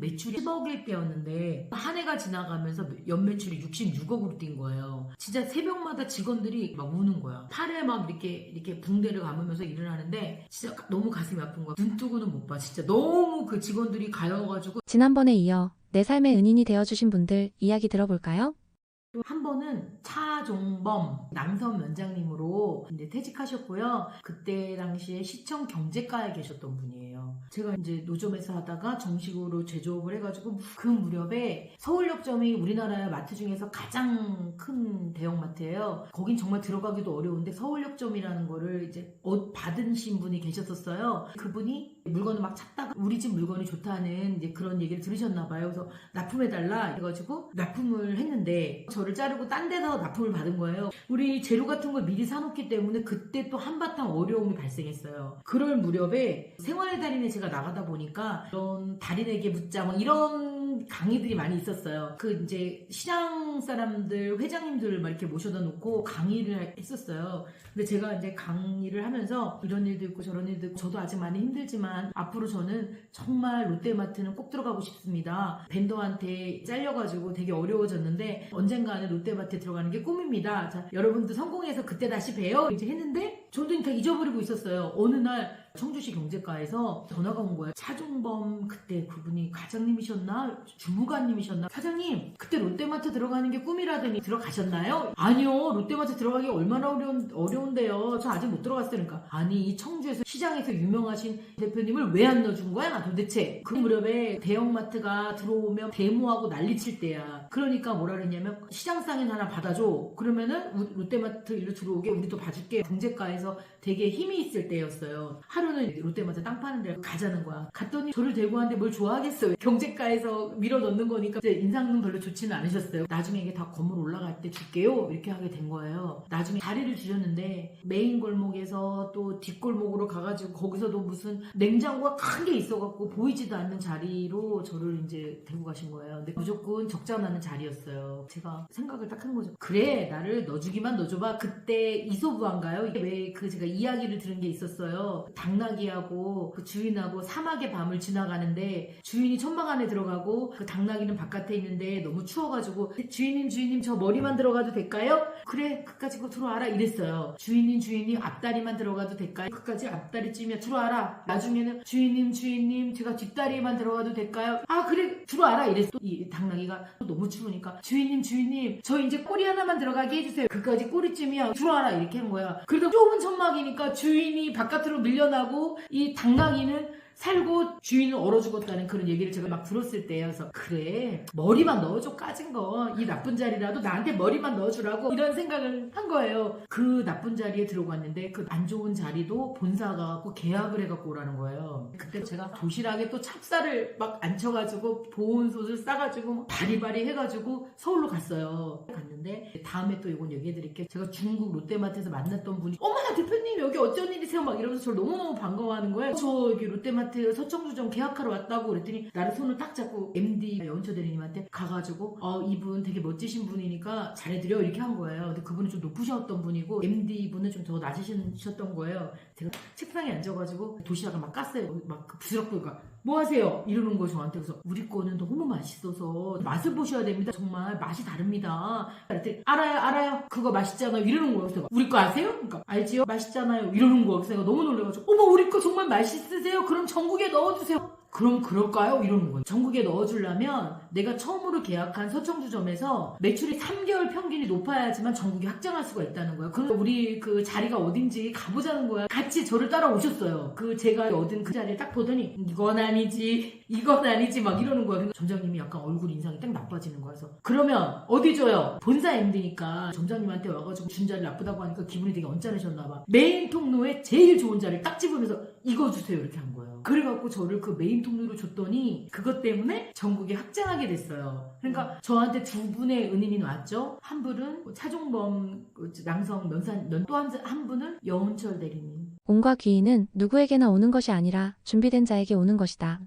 매출이 10억일 때였는데 한 해가 지나가면서 연매출이 66억으로 뛴 거예요. 진짜 새벽마다 직원들이 막 우는 거야. 팔에 막 이렇게 이렇게 붕대를 감으면서 일을 하는데 진짜 너무 가슴이 아픈 거야. 눈 뜨고는 못 봐. 진짜 너무 그 직원들이 가여가지고 지난번에 이어 내 삶의 은인이 되어주신 분들 이야기 들어볼까요? 또 한 번은 차종범 남선 위원장님으로 이제 퇴직하셨고요. 그때 당시에 시청 경제과에 계셨던 분이에요. 제가 이제 노점에서 하다가 정식으로 제조업을 해가지고 그 무렵에 서울역점이 우리나라의 마트 중에서 가장 큰 대형마트예요. 거긴 정말 들어가기도 어려운데 서울역점이라는 거를 이제 어- 받으신 분이 계셨었어요. 그분이 물건을 막 찾다가 우리 집 물건이 좋다는 이제 그런 얘기를 들으셨나 봐요. 그래서 납품해달라 해가지고 납품을 했는데 저를 자르고 딴 데서 납품을 받은 거예요. 우리 재료 같은 걸 미리 사놓기 때문에 그때 또 한바탕 어려움이 발생했어요. 그럴 무렵에 생활의 달인에 제가 나가다 보니까 이런 달인에게 묻자 뭐 이런 강의들이 많이 있었어요. 그 이제 시장 사람들 회장님들을 막 이렇게 모셔다 놓고 강의를 했었어요. 근데 제가 이제 강의를 하면서 이런 일도 있고 저런 일도 있고 저도 아직 많이 힘들지만 앞으로 저는 정말 롯데마트는 꼭 들어가고 싶습니다. 벤더한테 잘려가지고 되게 어려워졌는데 언젠가는 롯데마트에 들어가는 게 꿈입니다. 자, 여러분도 성공해서 그때 다시 봬요. 이제 했는데 저도 다 잊어버리고 있었어요. 어느 날 청주시 경제과에서 전화가 온 거예요. 차종범 그때 그분이 과장님이셨나 주무관님이셨나 사장님 그때 롯데마트 들어가는 게 꿈이라더니 들어가셨나요? 아니요 롯데마트 들어가기 얼마나 어려운 어려운데요. 저 아직 못 들어갔으니까 아니 이 청주에서 시장에서 유명하신 대표님을 왜 안 넣어준 거야 도대체 그 무렵에 대형마트가 들어오면 데모하고 난리칠 때야. 그러니까 뭐라 그랬냐면 시장 상인 하나 받아줘. 그러면은 우- 롯데마트 일로 들어오게 우리도 봐줄게. 경제과에서 되게 힘이 있을 때였어요. 하루는 롯데마트 땅 파는 데 가자는 거야. 갔더니 저를 대고 하는데 뭘 좋아하겠어요. 경제과에서 밀어 넣는 거니까 이제 인상은 별로 좋지는 않으셨어요. 나중에 이게 다 건물 올라갈 때 줄게요. 이렇게 하게 된 거예요. 나중에 자리를 주셨는데 메인 골목에서 또 뒷골목으로 가가지고 거기서도 무슨 냉장고가 큰 게 있어갖고 보이지도 않는 자리로 저를 이제 데리고 가신 거예요. 근데 무조건 적자 나는 자리였어요. 제가 생각을 딱 한 거죠. 그래 나를 넣어주기만 넣어줘봐. 그때 이소부한가요? 왜 그 제가 이야기를 들은 게 있었어요. 당 나귀하고 그 주인하고 사막의 밤을 지나가는데 주인이 천막 안에 들어가고 그 당나귀는 바깥에 있는데 너무 추워가지고 주인님 주인님 저 머리만 들어가도 될까요? 그래 그까지 거 들어와라 이랬어요. 주인님 주인님 앞다리만 들어가도 될까요? 그까지 앞다리쯤이야 들어와라. 나중에는 주인님 주인님 제가 뒷다리만 들어가도 될까요? 아 그래 들어와라 이랬어. 이 당나귀가 또 너무 추우니까 주인님 주인님 저 이제 꼬리 하나만 들어가게 해주세요. 그까지 꼬리쯤이야 들어와라 이렇게 한 거야. 그래도 좁은 천막이니까 주인이 바깥으로 밀려나 고 이 당나귀는 살고 주인은 얼어 죽었다는 그런 얘기를 제가 막 들었을 때여서 그래 머리만 넣어줘 까진 거. 이 나쁜 자리라도 나한테 머리만 넣어주라고. 이런 생각을 한 거예요. 그 나쁜 자리에 들어갔는데 그 안 좋은 자리도 본사가 갖고 계약을 해갖고 오라는 거예요. 그때 제가 도시락에 또 찹쌀을 막 앉혀가지고 보온솥을 싸가지고 막 바리바리 해가지고 서울로 갔어요. 갔는데 다음에 또 이건 얘기해드릴게요. 제가 중국 롯데마트에서 만났던 분이 어머나 대표님 여기 어쩐 일이세요? 막 이러면서 저를 너무너무 반가워하는 거예요. 저 여기 롯데마트 서청주 점 계약하러 왔다고 그랬더니 나를 손을 딱 잡고 MD 연처 대리님한테 가가지고 어 이분 되게 멋지신 분이니까 잘해드려 이렇게 한 거예요. 근데 그분은 좀 높으셨던 분이고 MD 분은 좀 더 낮으셨던 거예요. 제가 책상에 앉아가지고 도시락을 막 깠어요. 막그 부스럭부가 뭐 하세요? 이러는 거예요 저한테. 그래서 우리 거는 너무 맛있어서 맛을 보셔야 됩니다. 정말 맛이 다릅니다. 그랬더니 알아요 알아요. 그거 맛있잖아요. 이러는 거예요. 그래서 우리 거 아세요? 그러니까 알지요? 맛있잖아요. 이러는 거예요. 그래서 내가 너무 놀래가지고 어머 우리 거 정말 맛있으세요? 그럼 전국에 넣어주세요 그럼 그럴까요? 이러는 거예요. 전국에 넣어주려면 내가 처음으로 계약한 서청주점에서 매출이 3개월 평균이 높아야지만 전국에 확장할 수가 있다는 거예요. 그럼 우리 그 자리가 어딘지 가보자는 거야. 같이 저를 따라오셨어요. 그 제가 얻은 그 자리를 딱 보더니 이건 아니지, 이건 아니지 막 이러는 거예요. 그러니까 점장님이 약간 얼굴 인상이 딱 나빠지는 거여서 그러면 어디 줘요? 본사 MD니까 점장님한테 와가지고 준 자리 나쁘다고 하니까 기분이 되게 언짢으셨나 봐. 메인 통로에 제일 좋은 자리를 딱 집으면서 이거 주세요 이렇게 한 거예요. 그래갖고 저를 그 메인 통로로 줬더니 그것 때문에 전국에 확장하게 됐어요. 그러니까 저한테 두 분의 은인이 왔죠. 한 분은 차종범 그 낭성 면산 또한 한 분은 여운철 대리님. 온과 귀인은 누구에게나 오는 것이 아니라 준비된 자에게 오는 것이다.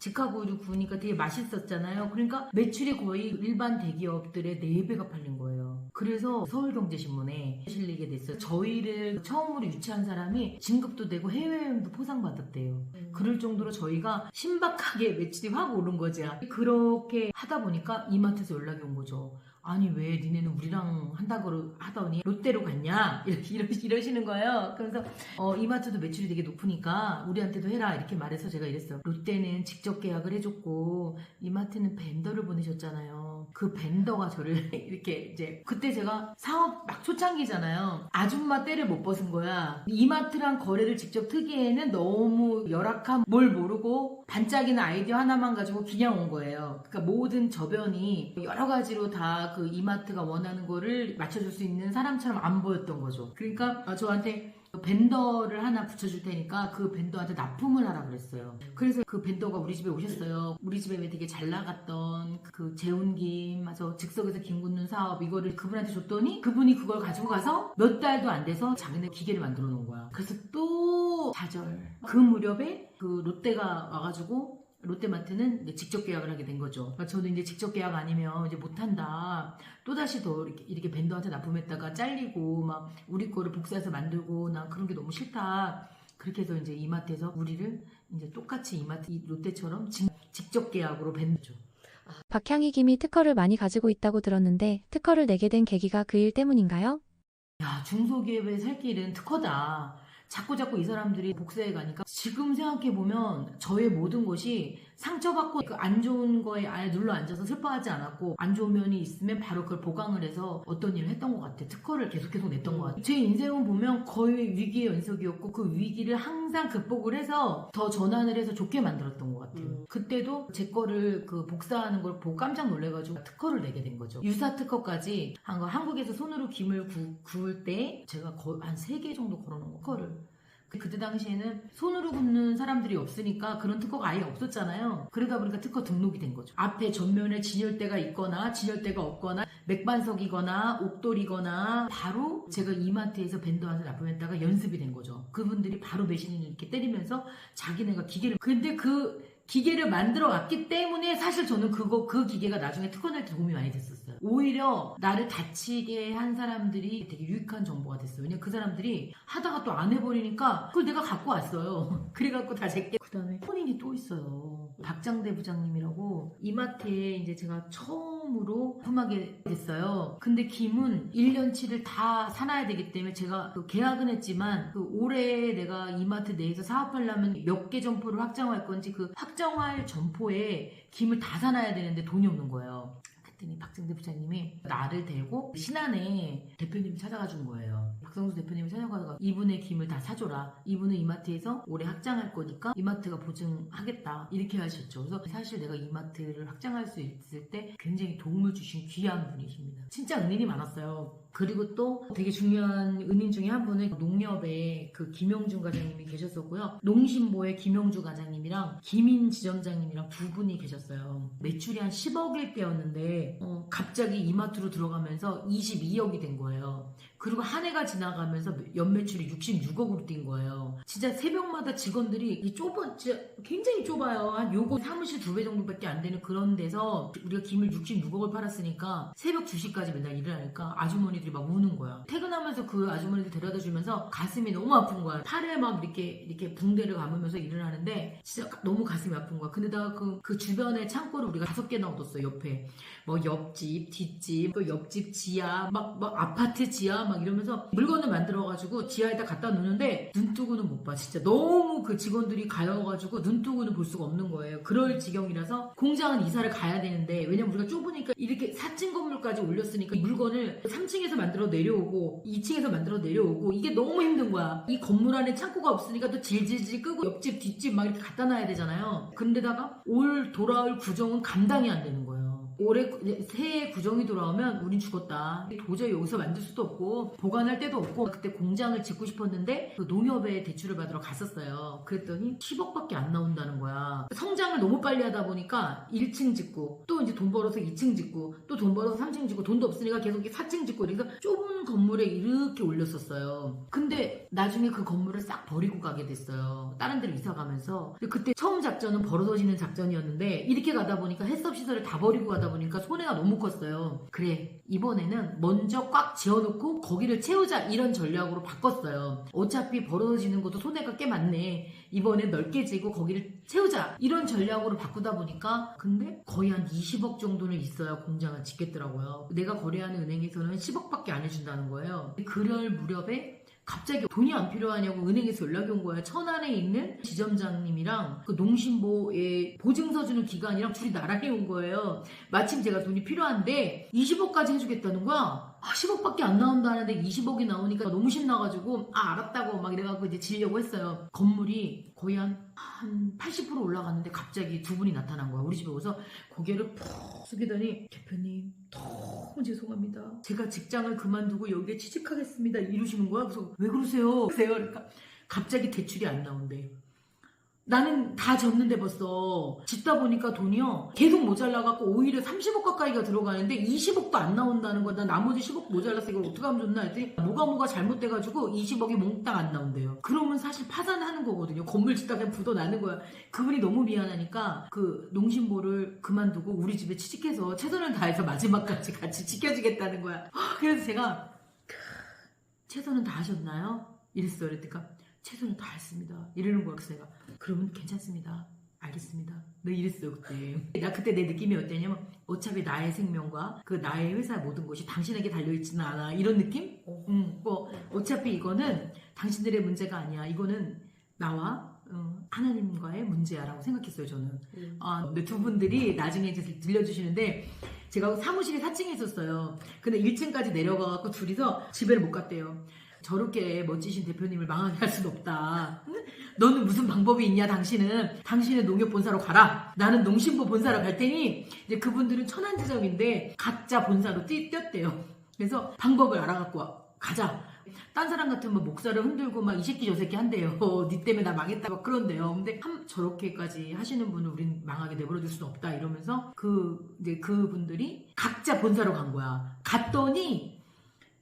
직화구이를 구우니까 되게 맛있었잖아요. 그러니까 매출이 거의 일반 대기업들의 4배가 팔린 거예요. 그래서 서울경제신문에 실리게 됐어요. 저희를 처음으로 유치한 사람이 진급도 되고 해외여행도 포상받았대요. 그럴 정도로 저희가 신박하게 매출이 확 오른 거죠. 그렇게 하다 보니까 이마트에서 연락이 온 거죠. 아니 왜 니네는 우리랑 한다고 하더니 롯데로 갔냐 이러- 이러 시는 거예요. 그래서 어, 이마트도 매출이 되게 높으니까 우리한테도 해라 이렇게 말해서 제가 이랬어요. 롯데는 직접 계약을 해줬고 이마트는 벤더를 보내셨잖아요. 그 벤더가 저를 이렇게 이제 그때 제가 사업 막 초창기잖아요. 아줌마 때를 못 벗은 거야. 이마트랑 거래를 직접 트기에는 너무 열악한 뭘 모르고 반짝이는 아이디어 하나만 가지고 그냥 온 거예요. 그러니까 모든 저변이 여러 가지로 다그 이마트가 원하는 거를 맞춰줄 수 있는 사람처럼 안 보였던 거죠. 그러니까 어, 저한테 벤더를 하나 붙여줄 테니까 그 벤더한테 납품을 하라 그랬어요. 그래서 그 벤더가 우리 집에 오셨어요. 우리 집에 왜 되게 잘 나갔던 그 재운김, 맞아 즉석에서 김 굽는 사업 이거를 그분한테 줬더니 그분이 그걸 가지고 가서 몇 달도 안 돼서 자기네 기계를 만들어 놓은 거야. 그래서 또 좌절. 그 무렵에 그 롯데가 와가지고 롯데마트는 직접 계약을 하게 된 거죠. 그러니까 저도 이제 직접 계약 아니면 이제 못한다. 또다시 더 이렇게, 이렇게 벤더한테 납품했다가 잘리고 막 우리 거를 복사해서 만들고 난 그런 게 너무 싫다. 그렇게 해서 이제 이마트에서 우리를 이제 똑같이 이마트 이 롯데처럼 직- 직접 계약으로 벤더죠. 박향희 김이 특허를 많이 가지고 있다고 들었는데 특허를 내게 된 계기가 그 일 때문인가요? 야, 중소기업의 살 길은 특허다. 자꾸 자꾸 이 사람들이 복사해 가니까 지금 생각해 보면 저의 모든 것이 상처받고 그 안 좋은 거에 아예 눌러 앉아서 슬퍼하지 않았고 안 좋은 면이 있으면 바로 그걸 보강을 해서 어떤 일을 했던 것 같아. 특허를 계속 계속 냈던 것 같아. 제 인생은 보면 거의 위기의 연속이었고 그 위기를 항상 극복을 해서 더 전환을 해서 좋게 만들었던 것 같아요. 음. 그때도 제 거를 그 복사하는 걸 보고 깜짝 놀래가지고 특허를 내게 된 거죠. 유사 특허까지 한 거 한국에서 손으로 김을 구, 구울 때 제가 한세개 정도 걸어놓은 거 특허를. 그- 그때 당시에는 손으로 굽는 사람들이 없으니까 그런 특허가 아예 없었잖아요. 그러다 보니까 특허 등록이 된 거죠. 앞에 전면에 진열대가 있거나 진열대가 없거나 맥반석이거나 옥돌이거나 바로 제가 이마트에서 밴드한테 납품했다가 연습이 된 거죠. 그분들이 바로 매신을 이렇게 때리면서 자기네가 기계를 근데 그 기계를 만들어 왔기 때문에 사실 저는 그거 그 기계가 나중에 특허 낼 때 도움이 많이 됐었어요. 오히려 나를 다치게 한 사람들이 되게 유익한 정보가 됐어요. 왜냐면 그 사람들이 하다가 또 안 해버리니까 그걸 내가 갖고 왔어요. 그래갖고 다 제게 그다음에 본인이 또 있어요. 박장대 부장님이라고 이마트에 이제 제가 처음으로 납품하게 됐어요. 근데 김은 1년치를 다 사놔야 되기 때문에 제가 그 계약은 했지만 그 올해 내가 이마트 내에서 사업하려면 몇 개 점포를 확장할 건지 그 확 정할 점포에 김을 다 사놔야 되는데 돈이 없는 거예요. 그랬더니 박정대 부장님이 나를 데리고 신안에 대표님이 찾아가 준 거예요. 박성수 대표님이 찾아가다가 이분의 김을 다 사줘라. 이분은 이마트에서 올해 확장할 거니까 이마트가 보증하겠다. 이렇게 하셨죠. 그래서 사실 내가 이마트를 확장할 수 있을 때 굉장히 도움을 주신 귀한 분이십니다. 진짜 은인이 많았어요. 그리고 또 되게 중요한 은인 중에 한 분은 농협의 그 김영준 과장님이 계셨었고요. 농신보의 김영주 과장님이랑 김인 지점장님이랑 두 분이 계셨어요. 매출이 한 10억일 때였는데 어, 갑자기 이마트로 들어가면서 22억이 된 거예요. 그리고 한 해가 지나가면서 연매출이 66억으로 뛴 거예요. 진짜 새벽마다 직원들이 이 좁은, 진짜 굉장히 좁아요. 한 요거 사무실 두 배 정도밖에 안 되는 그런 데서 우리가 김을 66억을 팔았으니까 새벽 2시까지 맨날 일을 하니까 아주머니 들이 막 우는 거야. 퇴근하면서 그 아주머니들 데려다 주면서 가슴이 너무 아픈 거야. 팔에 막 이렇게, 이렇게 붕대를 감으면서 일을 하는데 진짜 너무 가슴이 아픈 거야. 근데다가 그, 그 주변에 창고를 우리가 다섯 개나 얻었어, 옆에. 뭐 옆집, 뒷집, 또 옆집 지하, 막, 막 아파트 지하, 막 이러면서 물건을 만들어가지고 지하에다 갖다 놓는데 눈 뜨고는 못 봐. 진짜 너무 그 직원들이 가여가지고 눈 뜨고는 볼 수가 없는 거예요. 그럴 지경이라서 공장은 이사를 가야 되는데 왜냐면 우리가 좁으니까 이렇게 4층 건물까지 올렸으니까 이 물건을 3층에서 만들어 내려오고 2층에서 만들어 내려오고 이게 너무 힘든 거야. 이 건물 안에 창고가 없으니까 또 질질질 끄고 옆집, 뒷집 막 이렇게 갖다 놔야 되잖아요. 근데다가 올 돌아올 구정은 감당이 안 되는 거예요. 올해 새해 구정이 돌아오면 우린 죽었다. 도저히 여기서 만들 수도 없고 보관할 데도 없고 그때 공장을 짓고 싶었는데 그 농협에 대출을 받으러 갔었어요. 그랬더니 10억밖에 안 나온다는 거야. 성장을 너무 빨리 하다 보니까 1층 짓고 또 이제 돈 벌어서 2층 짓고 또 돈 벌어서 3층 짓고 돈도 없으니까 계속 4층 짓고 이래서 좁은 건물에 이렇게 올렸었어요. 근데 나중에 그 건물을 싹 버리고 가게 됐어요. 다른 데로 이사 가면서. 그때 처음 작전은 벌어져지는 작전이었는데 이렇게 가다 보니까 햇섭 시설을 다 버리고 가다 보니까 손해가 너무 컸어요. 그래 이번에는 먼저 꽉 지어놓고 거기를 채우자 이런 전략으로 바꿨어요. 어차피 벌어지는 것도 손해가 꽤 많네. 이번엔 넓게 지고 거기를 채우자 이런 전략으로 바꾸다 보니까 근데 거의 한 20억 정도는 있어야 공장을 짓겠더라고요. 내가 거래하는 은행에서는 10억밖에 안 해준다는 거예요. 그럴 무렵에 갑자기 돈이 안 필요하냐고 은행에서 연락이 온 거야. 천안에 있는 지점장님이랑 그 농신보에 보증서 주는 기관이랑 둘이 나란히 온 거예요. 마침 제가 돈이 필요한데 20억까지 해주겠다는 거야. 아, 10억밖에 안 나온다는데 20억이 나오니까 너무 신나가지고 아 알았다고 막 이래갖고 이제 지려고 했어요. 건물이 거의 한, 한 80% 올라갔는데 갑자기 두 분이 나타난 거야. 우리 집에 오서 고개를 푹 숙이더니 대표님 너무 죄송합니다. 제가 직장을 그만두고 여기에 취직하겠습니다. 이러시는 거야. 그래서 왜 그러세요? 그래요. 그러니까 갑자기 대출이 안 나온대. 나는 다 졌는데 벌써. 짓다 보니까 돈이요? 계속 모자라갖고 오히려 30억 가까이가 들어가는데 20억도 안 나온다는 거다 나머지 10억 모자라서 이걸 어떻게 하면 좋나 했더니 뭐가 뭐가 잘못돼가지고 20억이 몽땅 안 나온대요. 그러면 사실 파산하는 거거든요. 건물 짓다가 그냥 부도 나는 거야. 그분이 너무 미안하니까 그 농신보를 그만두고 우리 집에 취직해서 최선을 다해서 마지막까지 같이 지켜주겠다는 거야. 그래서 제가 최선은 다 하셨나요? 이랬어요. 그랬더니 최선을 다했습니다. 이러는 거야. 그래서 내가 그러면 괜찮습니다. 알겠습니다. 너 이랬어요 그때. 나 그때 내 느낌이 어땠냐면 어차피 나의 생명과 그 나의 회사 모든 것이 당신에게 달려있지는 않아. 이런 느낌? 응. 뭐 어차피 이거는 당신들의 문제가 아니야. 이거는 나와 어, 하나님과의 문제야라고 생각했어요 저는. 아, 근데 두 분들이 나중에 이제 들려주시는데 제가 사무실이 4층에 있었어요. 근데 1층까지 내려가갖고 둘이서 집에를 못 갔대요. 저렇게 멋지신 대표님을 망하게 할 수는 없다. 응? 너는 무슨 방법이 있냐, 당신은. 당신은 농협 본사로 가라. 나는 농신보 본사로 갈 테니, 이제 그분들은 천안지점인데, 각자 본사로 뛰, 뛰었대요. 그래서 방법을 알아갖고 와. 가자. 딴 사람 같으면 목살을 흔들고 막 이 새끼 저 새끼 한대요. 니 때문에 나 망했다 막 그런데요. 근데 한, 저렇게까지 하시는 분을 우린 망하게 내버려 둘 수는 없다 이러면서 그 이제 그 분들이 각자 본사로 간 거야. 갔더니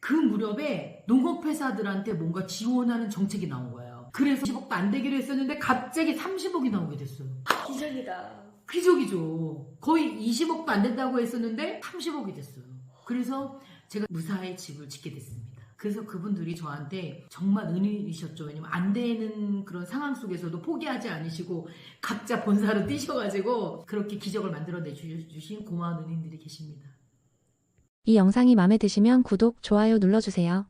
그 무렵에 농업회사들한테 뭔가 지원하는 정책이 나온 거예요. 그래서 10억도 안 되기로 했었는데 갑자기 30억이 나오게 됐어요. 기적이다. 기적이죠. 거의 20억도 안 된다고 했었는데 30억이 됐어요. 그래서 제가 무사히 집을 짓게 됐습니다. 그래서 그분들이 저한테 정말 은인이셨죠. 왜냐면 안 되는 그런 상황 속에서도 포기하지 않으시고 각자 본사로 뛰셔가지고 그렇게 기적을 만들어내 주신 고마운 은인들이 계십니다. 이 영상이 마음에 드시면 구독, 좋아요 눌러주세요.